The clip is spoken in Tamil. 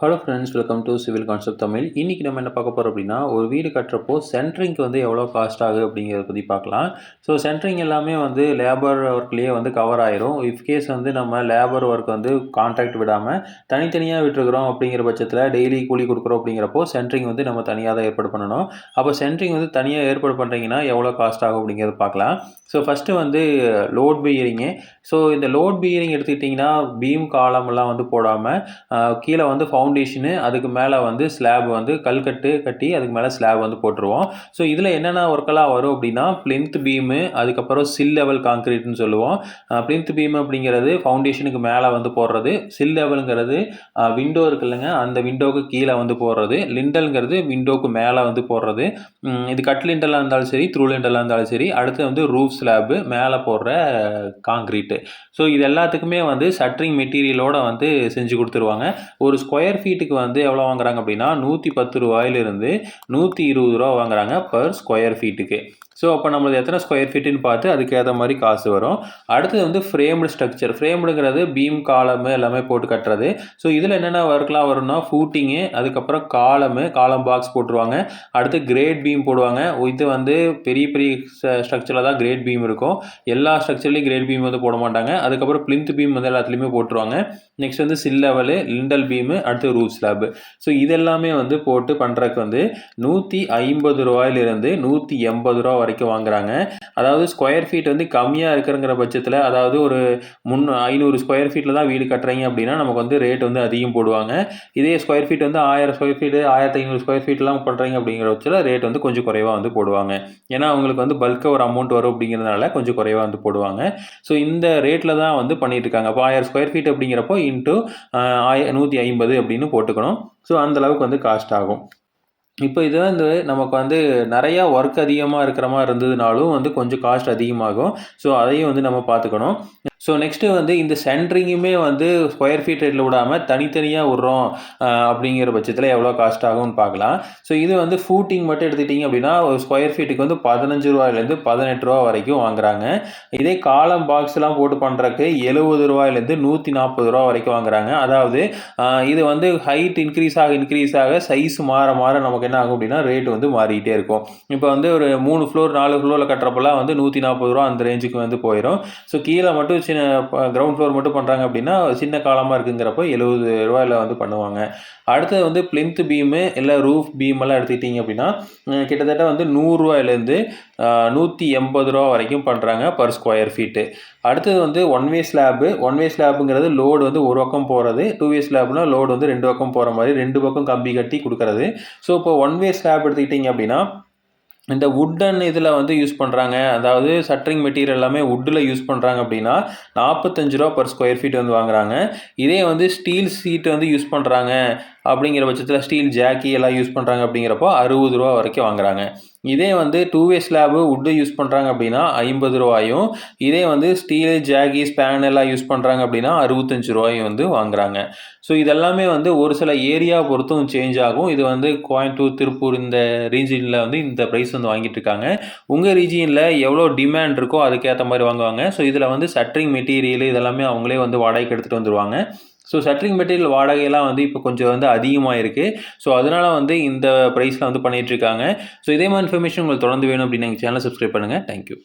Hello friends welcome to civil concept Tamil இன்றைக்கி நம்ம என்ன பார்க்க போகிறோம் அப்படின்னா ஒரு வீடு கட்டுறப்போ சென்ட்ரிங்க்கு வந்து எவ்வளோ காஸ்ட் ஆகுது அப்படிங்கிறத பற்றி பார்க்கலாம். ஸோ சென்ட்ரிங் எல்லாமே வந்து லேபர் ஒர்க்லேயே வந்து கவர் ஆயிரும். இஃப்கேஸ் வந்து நம்ம லேபர் ஒர்க் வந்து கான்ட்ராக்ட் விடாமல் தனித்தனியாக விட்டுருக்குறோம் அப்படிங்கிற பட்சத்தில் டெய்லி கூலி கொடுக்குறோம் அப்படிங்கிறப்போ சென்ட்ரிங் வந்து நம்ம தனியாக தான் ஏற்பாடு பண்ணணும். அப்போ சென்ட்ரிங் வந்து தனியாக ஏற்பாடு பண்ணுறீங்கன்னா எவ்வளோ காஸ்ட் ஆகும் அப்படிங்கிறத பார்க்கலாம். ஸோ ஃபஸ்ட்டு வந்து லோட் பியரிங்கு ஸோ இந்த லோட் பியரிங் எடுத்துக்கிட்டிங்கன்னா பீம் காலம்லாம் வந்து போடாமல் கீழே வந்து ஃபவுண்டேஷனு அதுக்கு மேலே வந்து ஸ்லாப் வந்து கல்கட்டு கட்டி அதுக்கு மேலே ஸ்லாப் வந்து போட்டுருவோம். ஸோ இதில் என்னென்ன ஒர்க்கெல்லாம் வரும் அப்படின்னா பிளின்த் பீமு அதுக்கப்புறம் சில் லெவல் காங்கிரீட்னு சொல்லுவோம். பிளின்த் பீம் அப்படிங்கிறது ஃபவுண்டேஷனுக்கு மேலே வந்து போடுறது. சில் லெவலுங்கிறது விண்டோ இருக்குல்லங்க அந்த விண்டோவுக்கு கீழே வந்து போடுறது. லிண்டல்ங்கிறது விண்டோவுக்கு மேலே வந்து போடுறது. இது கட் லிண்டலாக இருந்தாலும் சரி த்ரூ லிண்டலாக இருந்தாலும் சரி அடுத்து வந்து ரூஃப் ஸ்லாப்பு மேலே போடுற காங்கிரீட்டு ஸோ இது எல்லாத்துக்குமே வந்து சட்ரிங் மெட்டீரியலோடு வந்து செஞ்சு கொடுத்துருவாங்க. ஒரு ஸ்கொயர் ஸ்கொயர் ஃபீட்டுக்கு வந்து எவ்வளோ வாங்குறாங்க அப்படின்னா நூற்றி பத்து ரூபாயிலிருந்து நூற்றி இருபது ரூபா வாங்குறாங்க பர் ஸ்கொயர் ஃபீட்டுக்கு ஸோ அப்போ நம்மளது எத்தனை ஸ்கொயர் ஃபீட்டுன்னு பார்த்து அதுக்கேற்ற மாதிரி காசு வரும். அடுத்தது வந்து ஃப்ரேம்டு ஸ்ட்ரக்சர் ஃப்ரேம்டுங்கிறது பீம் காலமு எல்லாமே போட்டு கட்டுறது. ஸோ இதில் என்னென்ன ஒர்க்லாம் வரும்னா ஃபூட்டிங்கு அதுக்கப்புறம் காலமு காலம் பாக்ஸ் போட்டுருவாங்க. அடுத்து கிரேட் பீம் போடுவாங்க. இது வந்து பெரிய பெரிய ஸ்ட்ரக்சரில் தான் கிரேட் பீம் இருக்கும். எல்லா ஸ்ட்ரக்சர்லேயும் கிரேட் பீம் வந்து போட மாட்டாங்க. அதுக்கப்புறம் பிளிந்த் பீம் வந்து எல்லாத்துலேயுமே போட்டுருவாங்க. நெக்ஸ்ட் வந்து சில் லெவலு லிண்டல் பீமு அடுத்து ரூஃப் ஸ்லாப் ஸோ இதெல்லாமே வந்து போட்டு பண்ணுறதுக்கு வந்து நூற்றி ஐம்பது ரூபாயிலிருந்து நூற்றி எண்பது ரூபா வரைக்கும் வாங்குறாங்க. அதாவது ஸ்கொயர் ஃபீட் வந்து கம்மியாக இருக்கிறங்கிற பட்சத்தில் அதாவது ஒரு முன் ஐநூறு ஸ்கொயர் ஃபீட்டில் தான் வீடு கட்டுறீங்க அப்படின்னா நமக்கு வந்து ரேட் வந்து அதிகம் போடுவாங்க. இதே ஸ்கொயர் ஃபீட் வந்து ஆயிரம் ஸ்கொயர் ஃபீட்டு ஆயிரத்தி ஐநூறு ஸ்கொயர் ஃபீட்லாம் பண்ணுறீங்க அப்படிங்கிற பட்சத்தில் ரேட் வந்து கொஞ்சம் குறைவாக வந்து போடுவாங்க. ஏன்னா அவங்களுக்கு வந்து பல்காக ஒரு அமௌண்ட் வரும் அப்படிங்கிறதுனால கொஞ்சம் குறைவாக வந்து போடுவாங்க. ஸோ இந்த ரேட்டில் தான் வந்து பண்ணிட்டு இருக்காங்க. அப்போ ஆயிரம் ஸ்கொயர் ஃபீட் அப்படிங்கிறப்போ இன்ட்டு ஆய நூற்றி ஐம்பது அப்படின்னு போட்டுக்கணும். ஸோ அந்தளவுக்கு வந்து காஸ்ட் ஆகும். இப்போ இது வந்து நமக்கு வந்து நிறையா ஒர்க் அதிகமாக இருக்கிற மாதிரி இருந்ததுனாலும் வந்து கொஞ்சம் காஸ்ட் அதிகமாகும். ஸோ அதையும் வந்து நம்ம பார்த்துக்கணும். ஸோ நெக்ஸ்ட்டு வந்து இந்த சென்ட்ரிங்குமே வந்து ஸ்கொயர் ஃபீட் ரேட்டில் விடாமல் தனித்தனியாக விட்றோம் அப்படிங்கிற பட்சத்தில் எவ்வளோ காஸ்ட் ஆகும்னு பார்க்கலாம். ஸோ இது வந்து ஃபூட்டிங் மட்டும் எடுத்துக்கிட்டிங்க அப்படின்னா ஒரு ஸ்கொயர் ஃபீட்டுக்கு வந்து பதினஞ்சு ரூபாயிலேருந்து பதினெட்டு ரூபா வரைக்கும் வாங்குறாங்க. இதே காலம் பாக்ஸ்லாம் போட்டு பண்ணுறக்கு எழுபது ரூபாயிலேருந்து நூற்றி நாற்பது ரூபா வரைக்கும் வாங்குறாங்க. அதாவது இது வந்து ஹைட் இன்க்ரீஸ் ஆக இன்க்ரீஸ் ஆக சைஸ் மாற மாற நமக்கு என்ன ஆகும் அப்படின்னா ரேட் வந்து மாறிக்கிட்டே இருக்கும். இப்போ வந்து ஒரு மூணு ஃப்ளோர் நாலு ஃப்ளோரில் கட்டுறப்பெல்லாம் வந்து நூற்றி நாற்பது ரூபா அந்த ரேஞ்சுக்கு வந்து போயிடும் ஸோ கீழே மட்டும் சின்ன கிரவுண்ட் ஃப்ளோர் மட்டும் பண்ணுறாங்க அப்படின்னா சின்ன காலமாக இருக்குங்கிறப்போ எழுபது ரூபாயில் வந்து பண்ணுவாங்க. அடுத்தது வந்து பிளிந்த் பீமு இல்லை ரூஃப் பீம் எல்லாம் எடுத்துக்கிட்டிங்க அப்படின்னா கிட்டத்தட்ட வந்து நூறுரூவாயிலேருந்து நூற்றி எண்பது ரூபா வரைக்கும் பண்ணுறாங்க பர் ஸ்கொயர் ஃபீட்டு அடுத்தது வந்து one way slab one way ஸ்லாபுங்கிறது load வந்து ஒரு பக்கம் போகிறது டூ வே ஸ்லாப்னா லோடு வந்து ரெண்டு பக்கம் போகிற மாதிரி ரெண்டு பக்கம் கம்பி கட்டி கொடுக்குறது. ஸோ இப்போ ஒன் வே ஸ்லாப் எடுத்துக்கிட்டிங்க அப்படின்னா இந்த வுட்டன் இதில் வந்து யூஸ் பண்ணுறாங்க அதாவது சட்ரிங் மெட்டீரியல் எல்லாமே வுட்டில் யூஸ் பண்ணுறாங்க அப்படின்னா நாற்பத்தஞ்சு ரூபா பர் ஸ்கொயர் ஃபீட் வந்து வாங்குறாங்க. இதே வந்து ஸ்டீல் சீட் வந்து யூஸ் பண்ணுறாங்க அப்படிங்கிற பட்சத்தில் ஸ்டீல் ஜாக்கி எல்லாம் யூஸ் பண்ணுறாங்க அப்படிங்கிறப்போ அறுபது ரூபா வரைக்கும் வாங்குறாங்க. இதே வந்து two way slab wood use பண்ணுறாங்க அப்படின்னா ஐம்பது ரூபாயும் இதே வந்து ஸ்டீலு ஜாகி ஸ்பேன் எல்லாம் யூஸ் பண்ணுறாங்க அப்படின்னா அறுபத்தஞ்சு ரூபாயும் வந்து வாங்குறாங்க. ஸோ இதெல்லாமே வந்து ஒரு சில ஏரியா பொறுத்தும் சேஞ்ச் ஆகும். இது வந்து கோயம்புத்தூர் திருப்பூர் இந்த ரீஜியனில் வந்து இந்த ப்ரைஸ் வந்து வாங்கிட்டு இருக்காங்க. உங்கள் ரீஜியனில் எவ்வளோ டிமாண்ட் இருக்கோ அதுக்கேற்ற மாதிரி வாங்குவாங்க. ஸோ இதில் வந்து சட்ரிங் மெட்டீரியல் இதெல்லாமே அவங்களே வந்து வாடகைக்கு எடுத்துகிட்டு வந்துடுவாங்க ஸோ சட்ரிங் மெட்டீரியல் வாடகையெல்லாம் வந்து இப்போ கொஞ்சம் வந்து அதிகமாக இருக்குது ஸோ அதனால் வந்து இந்த ப்ரைஸில் வந்து பண்ணிகிட்ருக்காங்க ஸோ இதே மாதிரி இன்ஃபர்மேஷன் உங்களுக்கு தொடர்ந்து வேணும் அப்படின்னு எங்கள் சேனலை சப்ஸ்கிரைப் பண்ணுங்கள் தேங்க்யூ